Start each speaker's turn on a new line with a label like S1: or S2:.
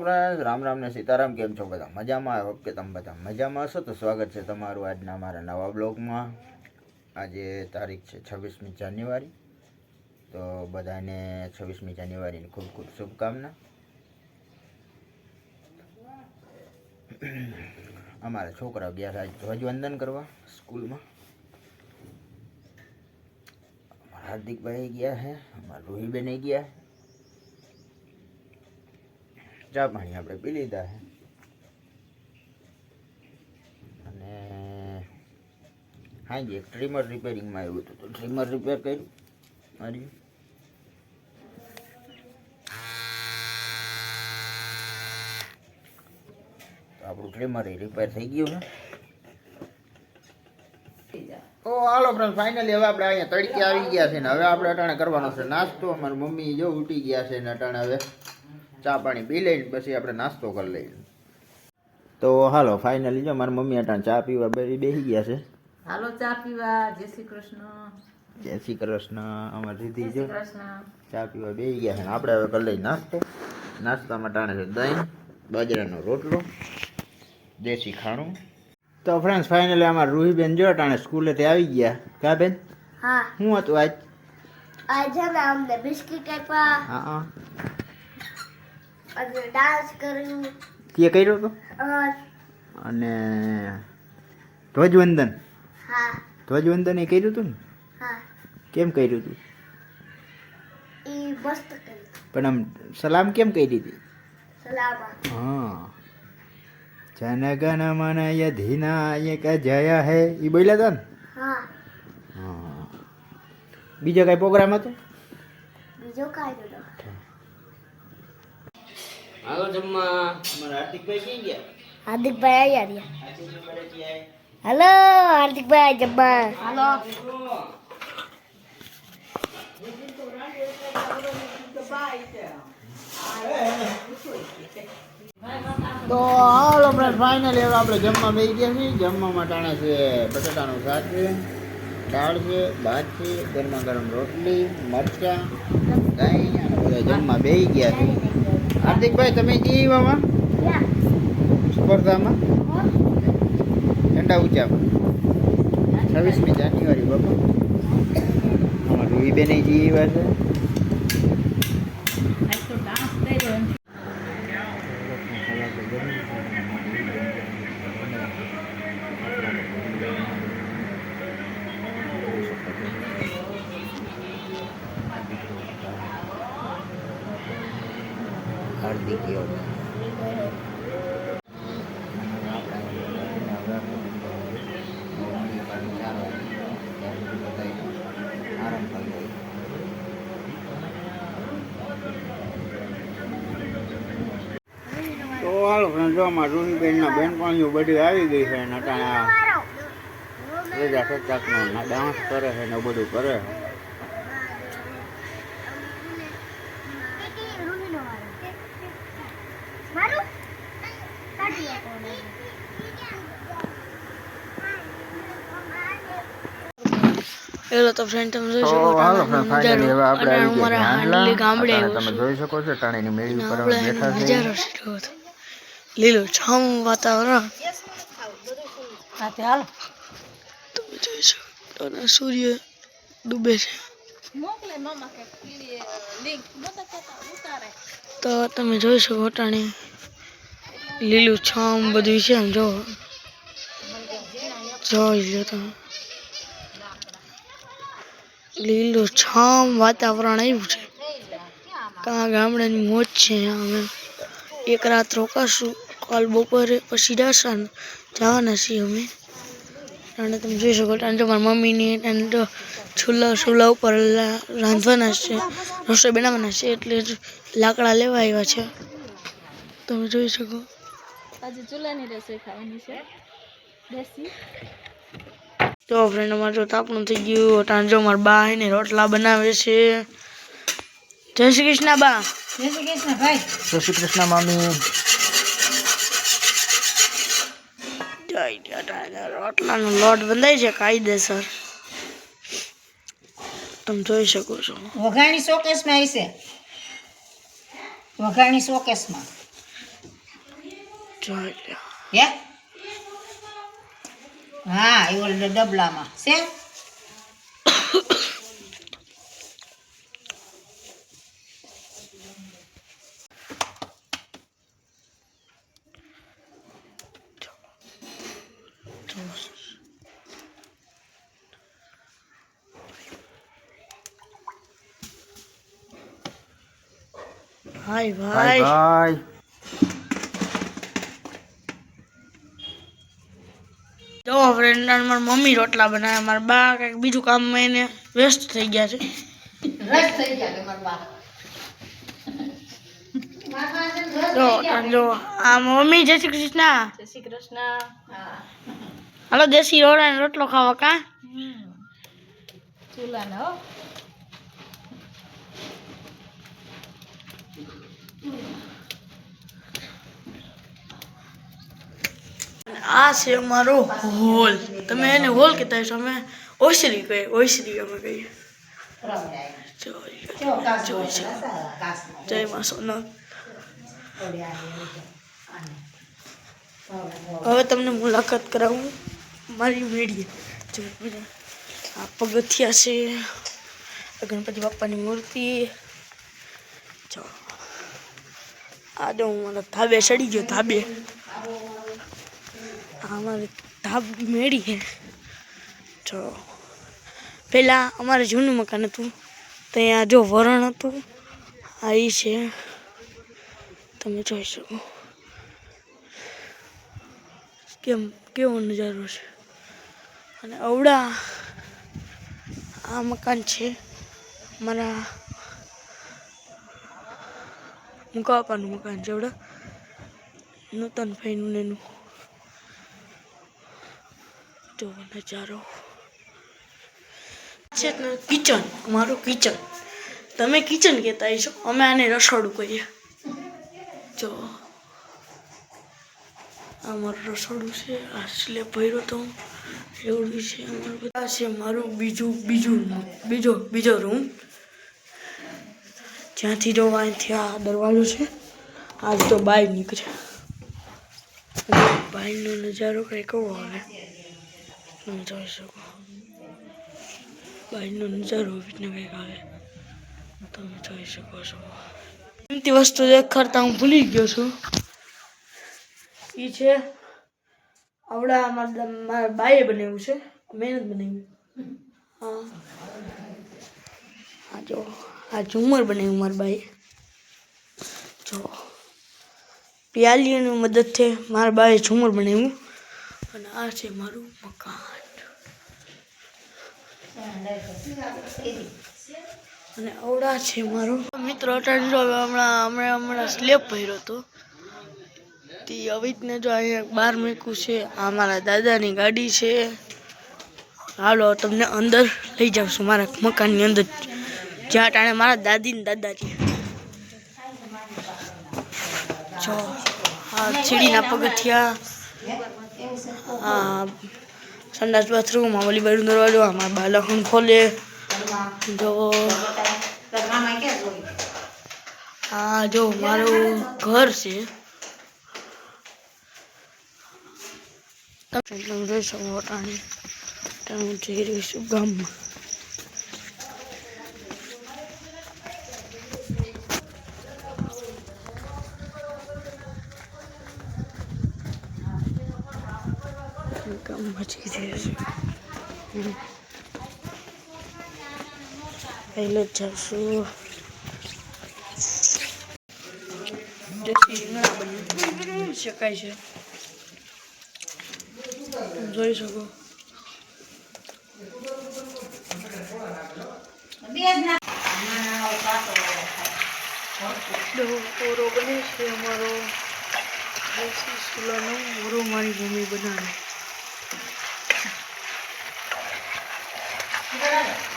S1: Friend Ram Ram ને સીતારામ, કેમ છો બધા? મજામાં? આવ્યો કે તમે બધા મજામાં હશો. તો સ્વાગત છે તમારું આજના મારા નવા બ્લોગમાં. આજે તારીખ છે છવ્વીસમી જાન્યુઆરી. તો બધાને છવ્વીસમી જાન્યુઆરીની ખૂબ ખૂબ શુભકામના. અમારા છોકરાઓ ગયા છે ધ્વજવંદન કરવા સ્કૂલમાં. હાર્દિકભાઈ ગયા છે, અમારા રોહિબેન ગયા છે. ચા પાણી આપણે પી લીધા છે. અને હા એક ટ્રીમર રિપેરિંગમાં આવ્યું હતું. તો ટ્રીમર રિપેર કર્યું? મારી આપણું ટ્રીમર રિપેર થઈ ગયું છે ઓ, હાલો ફ્રેન્ડ ફાઇનલી હવે આપણે અહીંયા તડકે આવી ગયા છે ને. હવે આપણે અટાણે કરવાનો છે નાસ્તો. અમારી મમ્મી જો ઉઠી ગયા છે ને અટાણે હવે. ચા પાણી પી લઈને પછી આપણે નાસ્તો કરી લઈએ. તો હાલો ફાઇનલી જો મારા મમ્મી હતા ચા પીવા બેસી ગયા છે.
S2: હાલો ચા પીવા. જય શ્રી કૃષ્ણ.
S1: જય શ્રી કૃષ્ણ. અમાર દીદી જો
S2: કૃષ્ણ.
S1: ચા પીવા બેસી ગયા છે. આપણે હવે કરી લઈએ નાસ્તો. નાસ્તામાં ટાણે છે દહીં બાજરાનો રોટલો દેશી ખાણું. તો ફ્રેન્ડ્સ ફાઇનલી અમારા રૂહીબેન જો ટાણે સ્કૂલેથી આવી ગયા. કા બેન?
S3: હા.
S1: શું હતું આજ?
S3: આજે અમે અમને બિસ્કિટ આપ્યા.
S1: હા હા.
S3: અને ડાન્સ કર્યું.
S1: તે કર્યો હતો? અને ધ્વજવંદન?
S3: હા.
S1: ધ્વજવંદન એ કર્યું હતું ને?
S3: હા.
S1: કેમ કર્યું હતું
S3: એ મસ્ત કર્યું.
S1: પણ આમ સલામ કેમ કરી દીધી?
S3: સલામ
S1: હા. જનગણ મન યધિનાયક જય હે. એ બોલ્યા હતા ને?
S3: હા.
S1: બીજો કઈ પ્રોગ્રામ હતો?
S3: બીજો કાંઈ
S1: હાલો જમવા અમારા હાર્દિકભાઈ ક્યાં ગયા
S3: હાર્દિકભાઈ આવ્યા રહ્યા હલો હાર્દિકભાઈ જબ્બા
S2: હાલો
S1: તો હાલો ફ્રેન્ડ ફાઇનલી હવે આપણે જમવા બેસી ગયા છીએ. જમવા માટાણે છે બટાટાનું શાક છે દાળ છે ભાત છે ગરમા ગરમ રોટલી મરચાં દહીં અને બધા જમવા બેસી ગયા છે હાર્દિકભાઈ તમે જી વામાં સ્પર્ધામાં? ઠંડા ઊંચામાં છવ્વીસમી જાન્યુઆરી બાપા. અમારા રૂહીબેન જીવા છે
S2: આજ તો ડાન્સ કર્યો એમ.
S1: કરી તો હાલો ફ્રેન્ડ જો અમારા રૂહીબેનના બેનપણીઓ બધી આવી ગઈ છે ને ત્યાં રજા સચાકનો ડાન્સ કરે છે ને બધું કરે છે.
S4: એલો તો ફ્રેન્ડ તમે જોઈ શકો
S1: હાલો ફ્રેન્ડ ફાઇનલી હવે આપણે આવી ગયા
S4: મારા ગામડે
S1: તમે જોઈ શકો છો ટાણીની મેળી ઉપર અમે બેઠા છે
S4: નજારો સીધો હતો લીલો છમ વાતાવરણ.
S2: હા હાલ.
S4: તમે જોઈ શકો અને સૂર્ય ડૂબે છે.
S2: મોકલે મામા કે લિંક મોટા કહેતા ઉતારે.
S4: તો તમે જોઈ શકો ટાણી લીલું છમ બધું છે આમ જો જોઈ લો તમે લીલું, છામ વાતાવરણ આવ્યું છે. કા ગામડાની મોજ છે, અમે એક રાત રોકાશું, કાલ બપોરે પછી જાશું જવાના છીએ અમે. અને તમે જોઈ શકો અને જો મારા મમ્મીની અને ચૂલા ચૂલા ઉપર રાંધવાના છે, રસોઈ બનાવવાના છે, એટલે લાકડા લેવા આવ્યા છે. તમે જોઈ શકો.
S2: આજે ચૂલાની રસોઈ ખાવાની છે. દેશી.
S4: જો ફ્રેન્ડ અમારે જો તાપણું થઈ ગયું. ટાંજો જો મારા બા એને રોટલા બનાવે છે. જય શ્રી કૃષ્ણ બા.
S2: જય શ્રી કૃષ્ણ ભાઈ.
S1: જય શ્રી કૃષ્ણ મામી.
S4: રોટલાનો લોટ બંધાય છે કાયદેસર. તમે જોઈ શકો છો.
S5: વઘાણી શોકેસમાં હશે વઘાણી શોકેસમાં.
S4: જોઈ લો
S5: હે? હા એ ઓલે ડબલામાં છે
S4: ભાઈ
S1: ભાઈ
S4: ભાઈ
S1: ભાઈ
S4: જો ફ્રેન્ડ મારી મમ્મી રોટલા બનાવે મારા બા કંઈક બીજું કામમાં એને વ્યસ્ત થઈ ગયા છે.
S5: રસ થઈ ગયા તમારા બા.
S4: જો આ જો આ મમ્મી જય શ્રી કૃષ્ણ.
S2: જય શ્રી કૃષ્ણ.
S4: હાલો દેશી રોડા રોટલો ખાવા કા?
S2: ચૂલાને હો.
S4: આ છે અમારો હોલ. તમે એને હોલ કહેતા હશો, અમે ઓસરી કહીએ ઓસરી અમે કહીએ. જય માં સોના હવે તમને મુલાકાત કરાવું મારી મેળીએ જો આ પગથિયા છે ગણપતિ બાપાની મૂર્તિ. જો. આ જો મારા ધાબે ચડી ગયો, ધાબે. અમારી ધાબ મેળી છે. જો પહેલાં અમારે જૂનું મકાન હતું. ત્યાં જો વરણ હતું, આ એ છે. તમે જોઈ શકો. કેમ, કેવો નજારો છે. અને અવડા આ મકાન છે મારા મુકાપાનું મકાન છે અવડા નૂતન ભાઈનું ને એનું. જો નજારો. છે કિચન મારું કિચન. તમે કિચન કહેતા છો અમે આને રસોડું કહીએ. જો આ મારું રસોડું છે, આ સ્લેબ ભર્યો તો એવડું છે, અમારું બધા. છે મારું બીજું બીજું બીજો બીજો રૂમ જ્યાંથી જો અહીંથી આ દરવાજો છે. આજ તો બહાર નીકળે બહારનો નજારો કંઈ કહો આવે? તમે જોઈ શકો બહારનો નજારો બીજને કંઈક આવે તમે જોઈ શકો છો એમતી વસ્તુ દેખાડતા હું ભૂલી ગયો છું. એ છે આવડા મારા મારા બાએ બનાવ્યું છે. મહેનત બનાવ્યું હા. આ જો, આ ઝુમર બનાવ્યું મારા બાઈએ. જો. પ્યાલીઓની મદદથી મારા બાએ ઝુમર બનાવ્યું. અને આ છે મારું મકાન. અને અવડા છે મારો. મિત્રો અટાણ જો હમણાં હમણાં હમણાં સ્લેબ ભર્યો હતો. તે અવિતને જો અહીંયા બાર મૂક્યું છે. આ મારા દાદાની ગાડી છે. હાલો તમને અંદર લઈ જાઉં છું. મારા મકાનની અંદર જ્યાં ટાણે મારા દાદી ને દાદા છે જો, આ સીડીના પગથિયા. સંડાસ બાથરૂમ ઓલી બાજુ દરવાજો, આ બાલકન ખોલે. જો. આ જો, મારું ઘર છે. તમે ગામમાં ગામમાં જઈ રહી છું પહેલે જ જાઉં છું દેશી રીંગણા બની શકાય છે. જોઈ શકો. ઓરો બને છે અમારો. દેશી ઓરો મારી ભૂમિ બનાવે
S5: that.